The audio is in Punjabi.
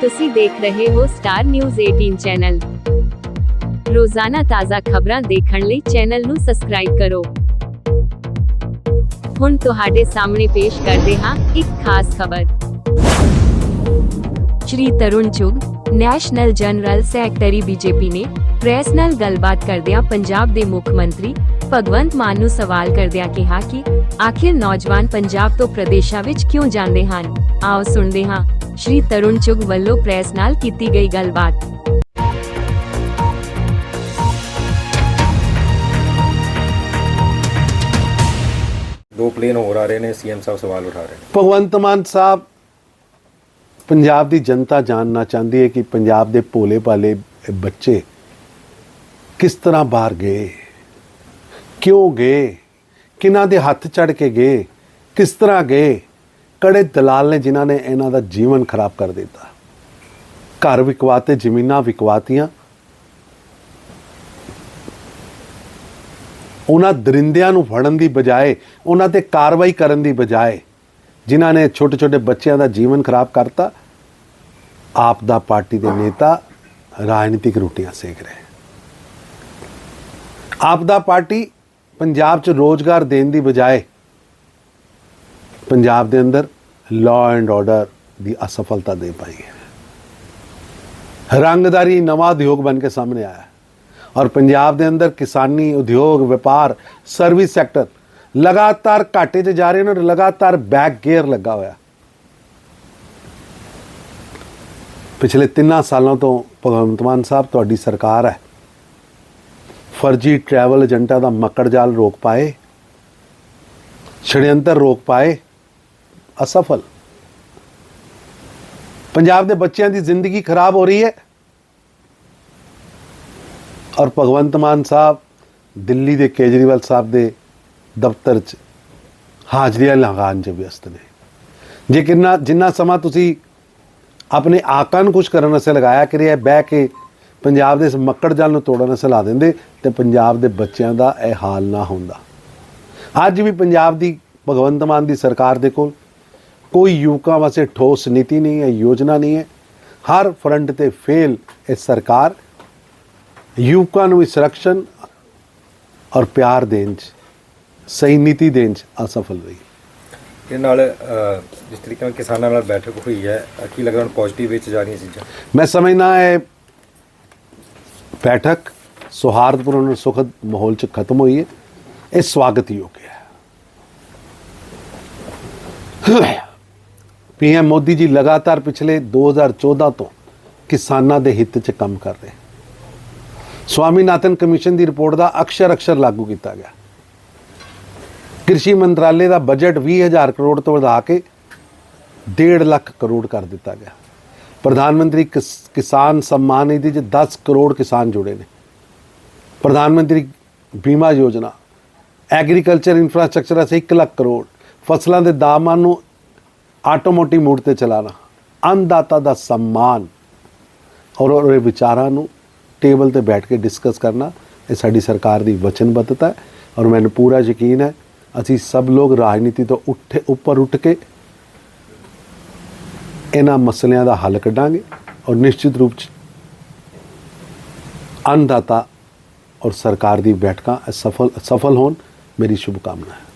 ਤੁਸੀਂ ਦੇਖ ਰਹੇ ਹੋ ਸਟਾਰ ਨਿਊਜ਼ 18 ਚੈਨਲ ਰੋਜ਼ਾਨਾ ਤਾਜ਼ਾ ਖਬਰਾਂ ਦੇਖਣ ਲਈ ਚੈਨਲ ਨੂੰ ਸਬਸਕ੍ਰਾਈਬ ਕਰੋ। ਹੁਣ ਤੁਹਾਡੇ ਸਾਹਮਣੇ ਪੇਸ਼ ਕਰਦੇ ਹਾਂ ਇੱਕ ਖਾਸ ਖਬਰ। Shri Tarun Chugh national general secretary BJP ਨੇ ਪ੍ਰੈਸ ਨਾਲ ਗੱਲਬਾਤ ਕਰਦਿਆਂ ਪੰਜਾਬ ਦੇ ਮੁੱਖ ਮੰਤਰੀ ਭਗਵੰਤ ਮਾਨ ਨੂੰ ਸਵਾਲ ਕਰਦਿਆਂ ਕਿਹਾ ਕਿ ਆਖਿਰ ਨੌਜਵਾਨ ਪੰਜਾਬ ਤੋਂ ਪ੍ਰਦੇਸ਼ਾਂ ਵਿੱਚ ਕਿਉਂ ਜਾਂਦੇ ਹਨ? ਆਓ ਸੁਣਦੇ ਹਾਂ। ਸ਼੍ਰੀ ਤਰੁਣ ਚੁਗ ਵੱਲੋਂ ਪ੍ਰੈਸ ਨਾਲ ਕੀਤੀ ਗਈ ਗੱਲਬਾਤ। ਦੋ ਪਲੇਨ ਹੋਰ ਆ ਰਹੇ ਨੇ ਸੀਐਮ ਸਾਹਿਬ ਸਵਾਲ ਉਠਾ ਰਹੇ ਨੇ। ਭਗਵੰਤ ਮਾਨ ਸਾਹਿਬ ਪੰਜਾਬ ਦੀ ਜਨਤਾ ਜਾਣਨਾ ਚਾਹੁੰਦੀ ਹੈ ਕਿ ਪੰਜਾਬ ਦੇ ਭੋਲੇ ਭਾਲੇ ਬੱਚੇ ਕਿਸ ਤਰ੍ਹਾਂ ਬਾਹਰ ਗਏ? ਕਿਉਂ ਗਏ? ਕਿਹਨਾਂ ਦੇ ਹੱਥ ਚੜ ਕੇ ਗਏ? ਕਿਸ ਤਰ੍ਹਾਂ ਗਏ? ਕੜੇ ਦਲਾਲ ਨੇ ਜਿਨ੍ਹਾਂ ਨੇ ਇਹਨਾਂ ਦਾ ਜੀਵਨ ਖਰਾਬ ਕਰ ਦਿੱਤਾ। ਘਰ ਵਿਕਵਾਤੇ, ਜ਼ਮੀਨਾਂ ਵਿਕਵਾਤੀਆਂ। ਉਹਨਾਂ ਦਰਿੰਦਿਆਂ ਨੂੰ ਫੜਨ ਦੀ ਬਜਾਏ, ਉਹਨਾਂ ਤੇ ਕਾਰਵਾਈ ਕਰਨ ਦੀ ਬਜਾਏ ਜਿਨ੍ਹਾਂ ਨੇ ਛੋਟੇ ਛੋਟੇ ਬੱਚਿਆਂ ਦਾ ਜੀਵਨ ਖਰਾਬ ਕਰਤਾ, ਆਪ ਦਾ ਪਾਰਟੀ ਦੇ ਨੇਤਾ ਰਾਜਨੀਤਿਕ ਰੋਟੀਆਂ ਸੇਕ ਰਹੇ। ਆਪ ਦਾ ਪਾਰਟੀ ਪੰਜਾਬ 'ਚ ਰੋਜ਼ਗਾਰ ਦੇਣ ਦੀ ਬਜਾਏ ਪੰਜਾਬ ਦੇ ਅੰਦਰ ਲਾਅ ਐਂਡ ਆਰਡਰ ਦੀ ਅਸਫਲਤਾ ਦੇ ਪਾਈ ਹੈ। ਰੰਗਦਾਰੀ ਨਵਾਂ ਉਦਯੋਗ ਬਣ ਕੇ ਸਾਹਮਣੇ ਆਇਆ ਔਰ ਪੰਜਾਬ ਦੇ ਅੰਦਰ ਕਿਸਾਨੀ ਉਦਯੋਗ, ਵਪਾਰ ਸਰਵਿਸ ਸੈਕਟਰ ਲਗਾਤਾਰ ਘਾਟੇ 'ਚ ਜਾ ਰਹੇ ਨੇ ਔਰ ਲਗਾਤਾਰ ਬੈਕ ਗੇਅਰ ਲੱਗਾ ਹੋਇਆ। ਪਿਛਲੇ 3 ਸਾਲਾਂ ਤੋਂ ਭਗਵੰਤ ਮਾਨ ਸਾਹਿਬ, ਤੁਹਾਡੀ ਸਰਕਾਰ ਹੈ। ਫਰਜ਼ੀ ਟਰੈਵਲ ਏਜੰਟਾਂ ਦਾ ਮੱਕੜ ਜਾਲ ਰੋਕ ਪਾਏ ਛੜਯੰਤਰ ਰੋਕ ਪਾਏ ਅਸਫਲ। ਪੰਜਾਬ ਦੇ ਬੱਚਿਆਂ ਦੀ ਜ਼ਿੰਦਗੀ ਖਰਾਬ ਹੋ ਰਹੀ ਹੈ। ਔਰ ਭਗਵੰਤ ਮਾਨ ਸਾਹਿਬ ਦਿੱਲੀ ਦੇ ਕੇਜਰੀਵਾਲ ਸਾਹਿਬ ਦੇ ਦਫ਼ਤਰ 'ਚ ਹਾਜ਼ਰੀਆਂ ਲਗਾਉਣ 'ਚ ਵਿਅਸਤ ਨੇ। ਜੇ ਕਿੰਨਾ, ਜਿੰਨਾ ਸਮਾਂ ਤੁਸੀਂ ਆਪਣੇ ਆਕਾਂ ਨੂੰ ਖੁਸ਼ ਕਰਨ ਵਾਸਤੇ ਲਗਾਇਆ ਕਿ ਇਹ ਬਹਿ ਕੇ ਪੰਜਾਬ ਦੇ ਇਸ ਮੱਕੜ ਜਾਲ ਨੂੰ ਤੋੜਨ ਵਾਸਤੇ ਲਾ ਦਿੰਦੇ, ਤੇ ਪੰਜਾਬ ਦੇ ਬੱਚਿਆਂ ਦਾ ਇਹ ਹਾਲ ਨਾ ਹੁੰਦਾ। ਅੱਜ ਵੀ ਪੰਜਾਬ ਦੀ ਭਗਵੰਤ ਮਾਨ ਦੀ ਸਰਕਾਰ ਦੇ ਕੋਲ ਕੋਈ ਯੁਵਕਾਂ ਵਾਸਤੇ ਠੋਸ ਨੀਤੀ ਨਹੀਂ ਹੈ ਯੋਜਨਾ ਨਹੀਂ ਹੈ। ਹਰ ਫਰੰਟ ਤੇ ਫੇਲ ਇਹ ਸਰਕਾਰ। ਯੁਵਕਾਂ ਨੂੰ ਸੰਰਕਸ਼ਣ ਔਰ ਪਿਆਰ ਦੇਣ 'ਚ ਸਹੀ ਨੀਤੀ ਦੇਣ 'ਚ ਅਸਫਲ ਰਹੀ। ਇਹ ਨਾਲ ਜਿਸ ਤਰੀਕੇ ਨਾਲ ਕਿਸਾਨਾਂ ਨਾਲ ਬੈਠਕ ਹੋਈ ਹੈ ਕੀ ਲੱਗਦਾ ਹੁਣ ਪੋਜ਼ਿਟਿਵ ਵਿੱਚ ਜਾ ਰਹੀਆਂ ਚੀਜ਼ਾਂ? ਮੈਂ ਸਮਝਦਾ ਹੈ ਬੈਠਕ ਸੌਹਾਰਦਪੂਰਨ ਸੁਖਦ ਮਾਹੌਲ 'ਚ ਖਤਮ ਹੋਈ ਹੈ। ਇਹ ਸਵਾਗਤਯੋਗ ਹੈ। ਪੀਐਮ ਮੋਦੀ ਜੀ ਲਗਾਤਾਰ ਪਿਛਲੇ 2014 ਤੋਂ ਕਿਸਾਨਾਂ ਦੇ ਹਿੱਤ 'ਚ ਕੰਮ ਕਰ ਰਹੇ ਸਵਾਮੀਨਾਥਨ ਕਮਿਸ਼ਨ ਦੀ ਰਿਪੋਰਟ ਦਾ ਅਕਸ਼ਰ ਅਕਸ਼ਰ ਲਾਗੂ ਕੀਤਾ ਗਿਆ। ਕ੍ਰਿਸ਼ੀ ਮੰਤਰਾਲੇ ਦਾ ਬਜਟ 20000 ਕਰੋੜ ਤੋਂ ਵਧਾ ਕੇ 1.5 ਲੱਖ ਕਰੋੜ ਕਰ ਦਿੱਤਾ ਗਿਆ। ਪ੍ਰਧਾਨ ਮੰਤਰੀ ਕਿਸਾਨ ਸਨਮਾਨ ਨਿਧੀ 'ਚ 10 ਕਰੋੜ ਕਿਸਾਨ ਜੁੜੇ ਨੇ। ਪ੍ਰਧਾਨ ਮੰਤਰੀ ਬੀਮਾ ਯੋਜਨਾ, ਐਗਰੀਕਲਚਰ ਇਨਫਰਾਸਟ੍ਰਕਚਰ ਅਸੇ 1 ਲੱਖ ਕਰੋੜ, ਫਸਲਾਂ ਦੇ ਦਾਮਾਂ ਨੂੰ ਆਟੋਮੋਟਿਵ ਮੂਡ ਤੇ ਚਲਾਣਾ ਅੰਦਾਤਾ ਦਾ ਸਨਮਾਨ। ਔਰ ਉਹ ਵਿਚਾਰਾਂ ਨੂੰ ਟੇਬਲ ਤੇ ਬੈਠ ਕੇ ਡਿਸਕਸ ਕਰਨਾ, ਇਹ ਸਾਡੀ ਸਰਕਾਰ ਦੀ ਵਚਨਬੱਧਤਾ ਹੈ। ਔਰ ਮੈਨੂੰ ਪੂਰਾ ਯਕੀਨ ਹੈ, ਅਸੀਂ ਸਭ ਲੋਕ ਰਾਜਨੀਤੀ ਤੋਂ ਉੱਠੇ, ਉੱਪਰ ਉੱਠ ਕੇ ਇਹਨਾਂ ਮਸਲਿਆਂ ਦਾ ਹੱਲ ਕੱਢਾਂਗੇ ਔਰ ਨਿਸ਼ਚਿਤ ਰੂਪ ਚ ਅੰਦਾਤਾ ਔਰ ਸਰਕਾਰ ਦੀ ਬੈਠਕਾਂ ਸਫਲ ਸਫਲ ਹੋਣ। ਮੇਰੀ ਸ਼ੁਭਕਾਮਨਾ ਹੈ